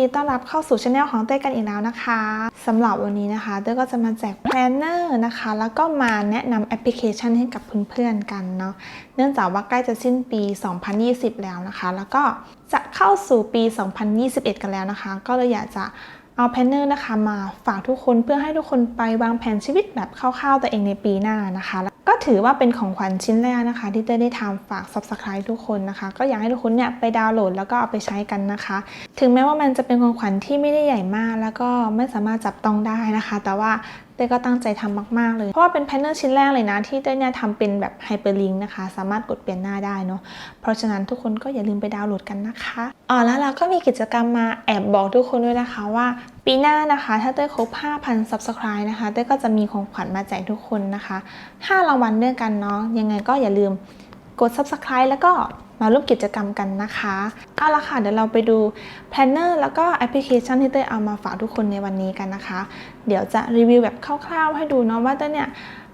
ดีต้อนรับเข้าสู่ช anel ของเต้กันอีกแล้วนะคะสำหรับวันนี้นะคะเต้ก็จะมาแจกแพลนเนอร์นะคะ แล้วก็มาแนะนำแอปพลิเคชันให้กับเพื่อนๆกันเนาะเนื่องจากว่าใกล้จะสิ้นปี 2020 แล้วนะคะ แล้วก็จะเข้าสู่ปี 2021 กันแล้วนะคะ ก็เลยอยากจะเอาแพลนเนอร์นะคะมาฝากทุกคนเพื่อให้ทุกคนไปวางแผนชีวิตแบบคร่าวๆตัวเองในปีหน้านะคะ ก็ถือว่าเป็นของขวัญชิ้นแรกนะคะ ที่เต้ได้ทำฝาก subscribe ทุกคนนะคะ ก็อยากให้ทุกคนเนี่ยไปดาวน์โหลดแล้วก็เอาไปใช้กันนะคะ ถึงแม้ว่ามันจะเป็นของขวัญที่ไม่ได้ใหญ่มาก แล้วก็ไม่สามารถจับต้องได้นะคะ แต่ว่า ต้ก็ตั้งใจทำมาก ๆ เลย เพราะว่าเป็นแพนเนอร์ชิ้นแรกเลยนะ ที่เต้เนี่ยทำเป็นแบบไฮเปอร์ลิงก์นะคะ สามารถกดเปลี่ยนหน้าได้เนาะเพราะฉะนั้นทุกคนก็อย่าลืมไปดาวน์โหลดกันนะคะอ๋อแล้วเราก็มีกิจกรรมมาแอบบอกทุกคนด้วยนะคะว่าปีหน้านะคะ ถ้าเต้ครบ 5,000 subscribe นะคะเต้ก็จะมีของขวัญมาแจกทุกคนนะคะ 5 รางวัลด้วยกันเนาะยังไงก็อย่าลืมกด subscribe แล้วก็ มาร่วมกิจกรรมกันนะคะเอาละค่ะเดี๋ยวเราไปดูแพลนเนอร์แล้วก็แอปพลิเคชันที่เต้ยเอามาฝากทุกคนในวันนี้กันนะคะ เดี๋ยวจะรีวิวแบบคร่าวๆ ให้ดูเนาะว่าเต้ยเนี่ย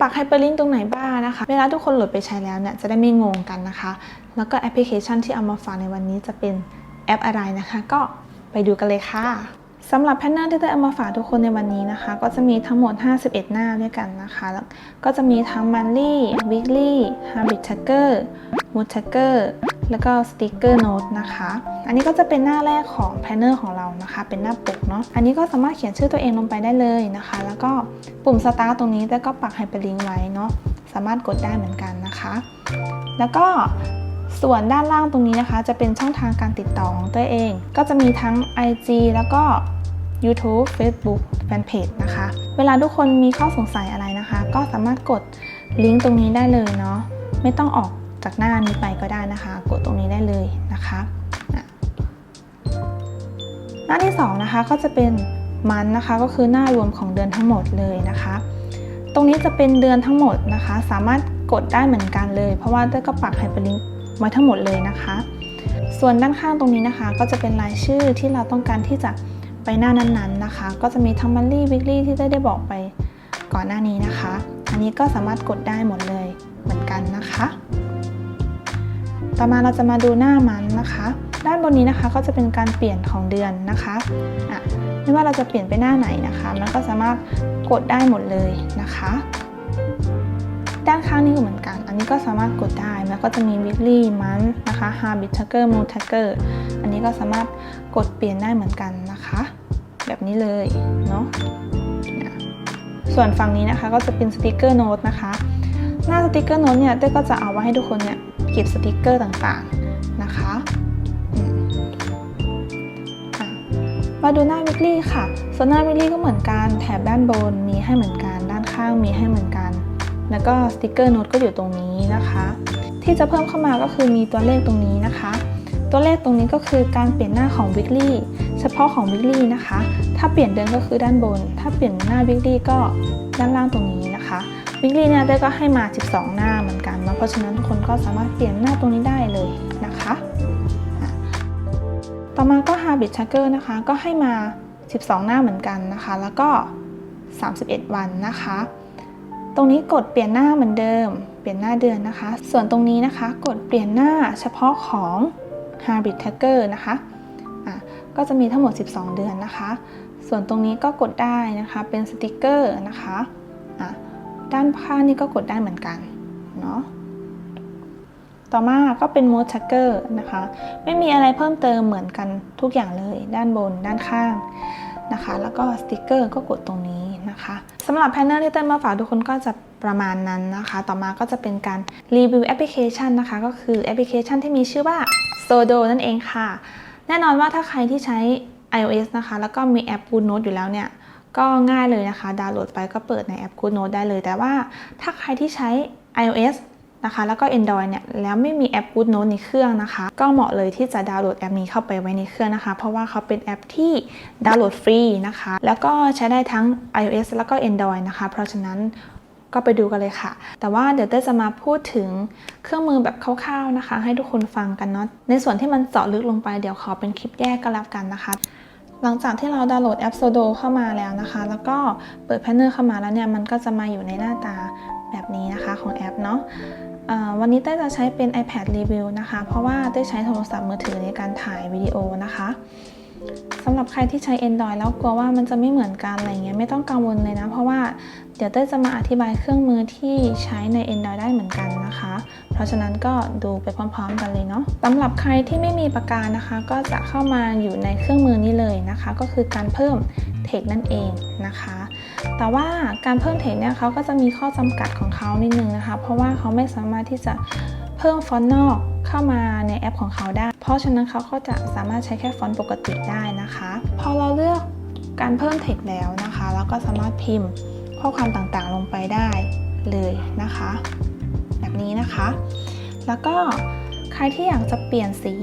ปักไฮเปอร์ลิงก์ตรงไหนบ้างนะคะ เวลาทุกคนโหลดไปใช้แล้วเนี่ยจะได้ไม่งงกันนะคะ แล้วก็แอปพลิเคชันที่เอามาฝากในวันนี้จะเป็นแอปอะไรนะคะ ก็ไปดูกันเลยค่ะสำหรับแพนเนอร์ที่ได้เอามาฝากทุกคนในวันนี้นะคะ ก็จะมีทั้งหมด 51 หน้าด้วยกันนะคะแล้วก็จะมีทั้ง monthly weekly habit tracker mood tracker แล้วก็ sticker note นะคะ อันนี้ก็จะเป็นหน้าแรกของแพนเนอร์ของเรานะคะ เป็นหน้าปกเนาะ อันนี้ก็สามารถเขียนชื่อตัวเองลงไปได้เลยนะคะ แล้วก็ปุ่ม start ตรงนี้แต่ก็ปักไฮเปอร์ลิงก์ไว้เนาะ สามารถกดได้เหมือนกันนะคะ แล้วก็ส่วนด้านล่างตรงนี้นะคะ จะเป็นช่องทางการติดต่อของตัวเอง ก็จะมีทั้ง IG แล้วก็ YouTube Facebook Fanpage นะคะ เวลาทุกคนมีข้อสงสัยอะไรนะคะ ก็สามารถกดลิงก์ตรงนี้ได้เลยเนาะ ไม่ต้องออก จากหน้านี้ไปก็ได้นะคะ กดตรงนี้ได้เลยนะคะหน้าที่สองนะคะก็จะเป็นมันนะคะก็คือหน้ารวมของเดือนทั้งหมดเลยนะคะ ตรงนี้จะเป็นเดือนทั้งหมดนะคะ สามารถกดได้เหมือนกันเลย เพราะว่าเต้ก็ปักไฮเปอร์ลิงก์ไว้ทั้งหมดเลยนะคะ ส่วนด้านข้างตรงนี้นะคะ ก็จะเป็นรายชื่อที่เราต้องการที่จะไปหน้านั้นๆนะคะ ก็จะมีทั้งมันลี่วิกลี่ที่ได้ได้บอกไปก่อนหน้านี้นะคะ อันนี้ก็สามารถกดได้หมดเลย ต่อมาเราจะมาดูหน้ามันนะคะ ด้านบนนี้นะคะก็จะเป็นการเปลี่ยนของเดือนนะคะอะไม่ว่าเราจะเปลี่ยนไปหน้าไหนนะคะ มันก็สามารถกดได้หมดเลยนะคะ ด้านข้างนี่ก็เหมือนกัน อันนี้ก็สามารถกดได้แล้วก็จะมี weekly month นะคะ habit tracker mood tracker อันนี้ก็สามารถกดเปลี่ยนได้เหมือนกันนะคะ แบบนี้เลยเนาะส่วนฝั่งนี้นะคะก็จะเป็นสติกเกอร์โน้ตนะคะ หน้าสติกเกอร์โน้ตเนี่ยเต้ก็จะเอาไว้ให้ทุกคนเนี่ย ก็บสติกเกอร์ต่างๆนะคะมาดูหน้าวิก l y ค่ะส่วนหน้าวิก l y ก็เหมือนกันแถบด้านบนมีให้เหมือนกัน ด้านข้างมีให้เหมือนกัน แล้วก็สติกเกอร์โน้ตก็อยู่ตรงนี้นะคะ ที่จะเพิ่มเข้ามาก็คือมีตัวเลขตรงนี้นะคะ ตัวเลขตรงนี้ก็คือการเปลี่ยนหน้าของ weekly เฉพาะของ weekly นะคะ ถ้าเปลี่ยนเดือนก็คือด้านบน ถ้าเปลี่ยนหน้า weekly ก็ด้านล่างตรงนี้นะ คะ weekly เนี่ยได้ก็ให้มา 12 หน้าเหมือนกันเนาะเพราะฉะนั้นทุกคนก็สามารถเปลี่ยนหน้าตรงนี้ได้เลยนะคะ ต่อมาก็ habit tracker นะคะ ก็ให้มา 12 หน้าเหมือนกันนะคะ แล้วก็ 31 วันนะคะ ตรงนี้กดเปลี่ยนหน้าเหมือนเดิม เปลี่ยนหน้าเดือนนะคะ ส่วนตรงนี้นะคะ กดเปลี่ยนหน้าเฉพาะของ Habit Tracker นะคะก็จะมีทั้งหมด 12 เดือนนะคะ ส่วนตรงนี้ก็กดได้นะคะ เป็นสติกเกอร์นะคะ ด้านข้างนี่ก็กดได้เหมือนกันเนาะต่อมาก็เป็น Mood Tracker นะคะ ไม่มีอะไรเพิ่มเติมเหมือนกันทุกอย่างเลยด้านบนด้านข้างนะคะ แล้วก็สติกเกอร์ก็กดตรงนี้นะคะสำหรับแพนเนอร์ที่เต้นมาฝากทุกคนก็จะประมาณนั้นนะคะ ต่อมาก็จะเป็นการรีวิวแอปพลิเคชันนะคะ ก็คือแอปพลิเคชันที่มีชื่อว่า Sodo นั่นเองค่ะ แน่นอนว่าถ้าใครที่ใช้ iOS นะคะ แล้วก็มีแอป Good Note อยู่แล้วเนี่ย ก็ง่ายเลยนะคะดาวน์โหลดไปก็เปิดในแอป Good Note ได้เลย แต่ว่าถ้าใครที่ใช้ iOS นะคะ แล้วก็ Android เนี่ย แล้วไม่มีแอป Good Note ในเครื่องนะคะ ก็เหมาะเลยที่จะดาวน์โหลดแอปนี้เข้าไปไว้ในเครื่องนะคะ เพราะว่าเขาเป็นแอปที่ดาวน์โหลดฟรีนะคะ แล้วก็ใช้ได้ทั้ง iOS แล้วก็ Android นะคะ เพราะฉะนั้นก็ไปดูกันเลยค่ะ แต่ว่าเดี๋ยวเต้จะมาพูดถึงเครื่องมือแบบคร่าวๆนะคะ ให้ทุกคนฟังกันเนาะ ในส่วนที่มันเจาะลึกลงไปเดี๋ยวขอเป็นคลิปแยกก็แล้วกันนะคะ หลังจากที่เราดาวน์โหลดแอป Sodo เข้ามาแล้วนะคะ แล้วก็เปิดแพนเนอร์เข้ามาแล้วเนี่ย มันก็จะมาอยู่ในหน้าตาแบบนี้นะคะของแอปเนาะวันนี้เต้จะใช้เป็น iPad review นะคะ เพราะว่าเต้ใช้โทรศัพท์มือถือในการถ่ายวิดีโอนะคะ สำหรับใครที่ใช้ Android แล้วกลัวว่ามันจะไม่เหมือนกันอะไรเงี้ยไม่ต้องกังวลเลยนะ เพราะว่าเดี๋ยวเต้จะมาอธิบายเครื่องมือที่ใช้ใน Android ได้เหมือนกันนะคะ เพราะฉะนั้นก็ดูไปพร้อมๆกันเลยเนาะสำหรับใครที่ไม่มีปากกานะคะ ก็จะเข้ามาอยู่ในเครื่องมือนี้เลยนะคะ ก็คือการเพิ่มเทคนั่นเองนะคะ แต่ว่าการเพิ่มเทคเนี่ยเขาก็จะมีข้อจำกัดของเขานิดนึงนะคะ เพราะว่าเขาไม่สามารถที่จะเพิ่มฟอนต์นอก เข้ามาในแอปของเขาได้ เพราะฉะนั้นเขาก็จะสามารถใช้แค่ฟอนต์ปกติได้นะคะ พอเราเลือกการเพิ่มเทคแล้วนะคะ เราก็สามารถพิมพ์ข้อความต่างๆลงไปได้เลยนะคะ แบบนี้นะคะ แล้วก็ใครที่อยากจะเปลี่ยนสี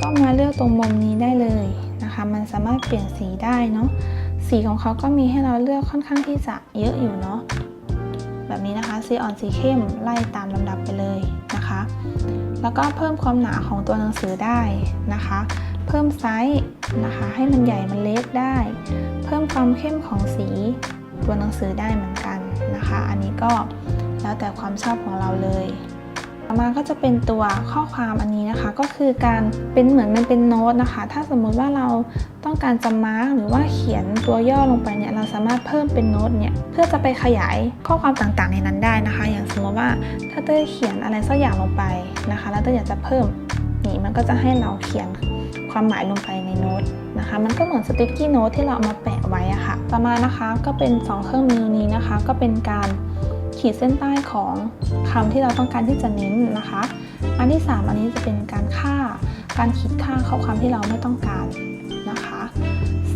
ก็มาเลือกตรงมุมนี้ได้เลยนะคะ มันสามารถเปลี่ยนสีได้เนาะสีของเขาก็มีให้เราเลือกค่อนข้างที่จะเยอะอยู่เนาะแบบนี้นะคะสีอ่อนสีเข้มไล่ตามลำดับไปเลย แล้วก็เพิ่มความหนาของตัวหนังสือได้นะคะ เพิ่มไซส์นะคะ ให้มันใหญ่มันเล็กได้ เพิ่มความเข้มของสีตัวหนังสือได้เหมือนกันนะคะ อันนี้ก็แล้วแต่ความชอบของเราเลย ต่อมาก็จะเป็นตัวข้อความอันนี้นะคะ ก็คือการเป็นเหมือนมันเป็นโน้ตนะคะ ถ้าสมมุติว่าเราต้องการจะมาร์กหรือว่าเขียนตัวย่อลงไปเนี่ยเราสามารถเพิ่มเป็นโน้ตเนี่ยเพื่อจะไปขยายข้อความต่างๆ ในนั้นได้นะคะ อย่างสมมติว่าถ้าเต้เขียนอะไรสักอย่างลงไปนะคะ แล้วเต้อยากจะเพิ่มนี่มันก็จะให้เราเขียนความหมายลงไปในโน้ตนะคะ มันก็เหมือนสติ๊กกี้โน้ตที่เราเอามาแปะไว้อะค่ะ ต่อมานะคะก็เป็นสองเครื่องมือนี้นะคะ ก็เป็นการ ขีดเส้นใต้ของคำที่เราต้องการที่จะเน้นนะคะ อันที่ 3 อันนี้จะเป็นการค่า การขีดค่าข้อความที่เราไม่ต้องการนะคะ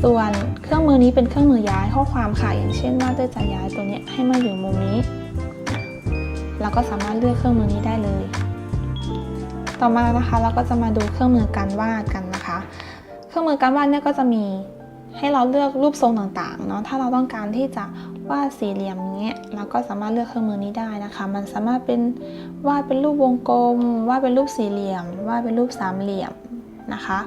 ส่วนเครื่องมือนี้เป็นเครื่องมือย้ายข้อความค่ะ อย่างเช่นว่าเต้จะย้ายตัวนี้ให้มาอยู่มุมนี้ เราก็สามารถเลือกเครื่องมือนี้ได้เลย ต่อมานะคะเราก็จะมาดูเครื่องมือการวาดกันนะคะ เครื่องมือการวาดเนี่ยก็จะมีให้เราเลือกรูปทรงต่างๆเนาะถ้าเราต้องการที่จะ วาดสี่เหลี่ยมเงี้ยเราก็สามารถเลือกเครื่องมือนี้ได้นะคะ มันสามารถเป็นวาดเป็นรูปวงกลมวาดเป็นรูปสี่เหลี่ยมวาดเป็นรูปสามเหลี่ยมนะคะ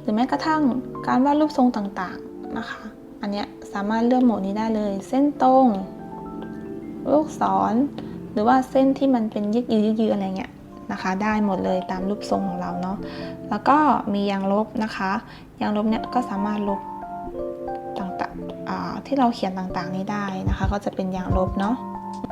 หรือแม้กระทั่งการวาดรูปทรงต่างๆนะคะ อันเนี้ยสามารถเลือกโหมดนี้ได้เลย เส้นตรงลูกศรหรือว่าเส้นที่มันเป็นยึกยือยึกยืออะไรเงี้ยนะคะ ได้หมดเลยตามรูปทรงของเราเนาะแล้วก็มียางลบนะคะ ยางลบเนี่ยก็สามารถลบ ที่เราเขียนต่างๆนี้ได้นะคะ ก็จะเป็นยางลบเนาะ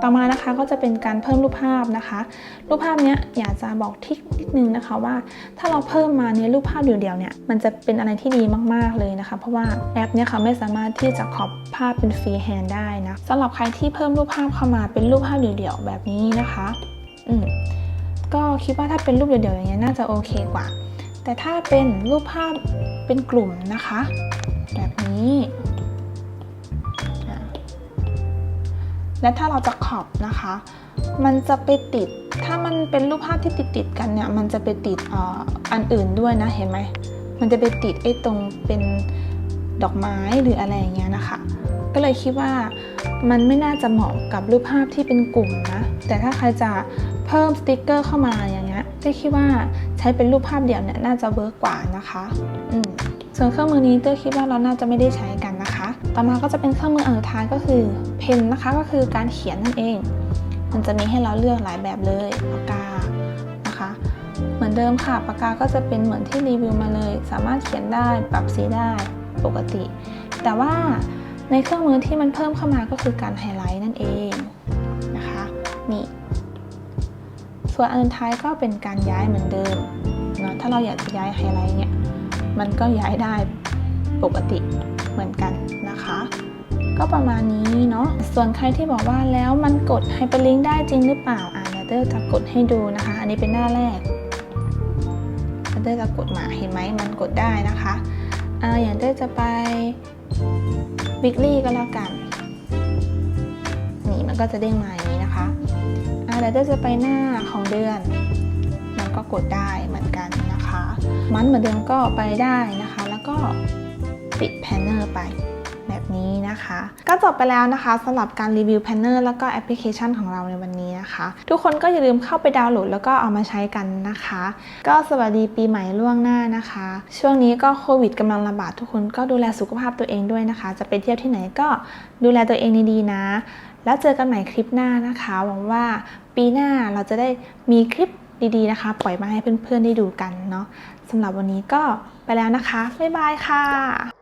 ต่อมานะคะก็จะเป็นการเพิ่มรูปภาพนะคะ รูปภาพเนี้ยอยากจะบอกทิกนิดนึงนะคะว่า ถ้าเราเพิ่มมาเนี่ยรูปภาพเดียวๆเนี่ยมันจะเป็นอะไรที่ดีมากๆเลยนะคะ เพราะว่าแอปเนี่ยค่ะไม่สามารถที่จะขอบภาพเป็นฟรีแฮนด์ได้นะสำหรับใครที่เพิ่มรูปภาพเข้ามาเป็นรูปภาพเดียวๆแบบนี้นะคะอืมก็คิดว่าถ้าเป็นรูปเดียวๆอย่างเงี้ยน่าจะโอเคกว่า แต่ถ้าเป็นรูปภาพเป็นกลุ่มนะคะ แบบนี้ และถ้าเราจะขอบนะคะ มันจะไปติด ถ้ามันเป็นรูปภาพที่ติดติดกันเนี่ย มันจะไปติดออันอื่นด้วยนะ เห็นไหม มันจะไปติดไอ้ตรงเป็นดอกไม้หรืออะไรอย่างเงี้ยนะคะ ก็เลยคิดว่ามันไม่น่าจะเหมาะกับรูปภาพที่เป็นกลุ่มนะ แต่ถ้าใครจะเพิ่มสติกเกอร์เข้ามาอย่างเงี้ยเต้คิดว่าใช้เป็นรูปภาพเดี่ยวเนี่ยน่าจะเวิร์กกว่านะคะ อืม ส่วนเครื่องมือนี้เต้คิดว่าเราน่าจะไม่ได้ใช้กัน ต่อมาก็จะเป็นเครื่องมืออันสุดท้ายก็คือเพนนะคะก็คือการเขียนนั่นเอง มันจะมีให้เราเลือกหลายแบบเลยปากกานะคะ เหมือนเดิมค่ะปากกาก็จะเป็นเหมือนที่รีวิวมาเลย สามารถเขียนได้ปรับสีได้ปกติ แต่ว่าในเครื่องมือที่มันเพิ่มเข้ามาก็คือการไฮไลท์นั่นเองนะคะนี่ส่วนอันท้ายก็เป็นการย้ายเหมือนเดิมเนาะถ้าเราอยากจะย้ายไฮไลท์เนี่ยมันก็ย้ายได้ปกติเหมือนกัน ก็ประมาณนี้เนาะส่วนใครที่บอกว่าแล้วมันกดไฮเปอร์ลิงก์ได้จริงหรือเปล่าอ่าเดอร์จะกดให้ดูนะคะ อันนี้เป็นหน้าแรกเตอร์จะกดมาเห็นไหมมันกดได้นะคะอ่าอย่างเตอร์จะไปวิกลี่ก็แล้วกันนี่มันก็จะเด้งมาอย่างนี้นะคะอ่าเดอร์จะไปหน้าของเดือนมันก็กดได้เหมือนกันนะคะ มันเหมือนเดิมก็ไปได้นะคะ แล้วก็ปิดแพนเนอร์ไป นี้นะคะ ก็จบไปแล้วนะคะสำหรับการรีวิวแพนเนอร์แล้วก็แอปพลิเคชันของเราในวันนี้นะคะ ทุกคนก็อย่าลืมเข้าไปดาวน์โหลดแล้วก็เอามาใช้กันนะคะ ก็สวัสดีปีใหม่ล่วงหน้านะคะ ช่วงนี้ก็โควิดกำลังระบาดทุกคนก็ดูแลสุขภาพตัวเองด้วยนะคะ จะไปเที่ยวที่ไหนก็ดูแลตัวเองดีๆนะ แล้วเจอกันใหม่คลิปหน้านะคะ หวังว่าปีหน้าเราจะได้มีคลิปดีๆนะคะ ปล่อยมาให้เพื่อนๆได้ดูกันเนาะสำหรับวันนี้ก็ไปแล้วนะคะ บ๊ายบายค่ะ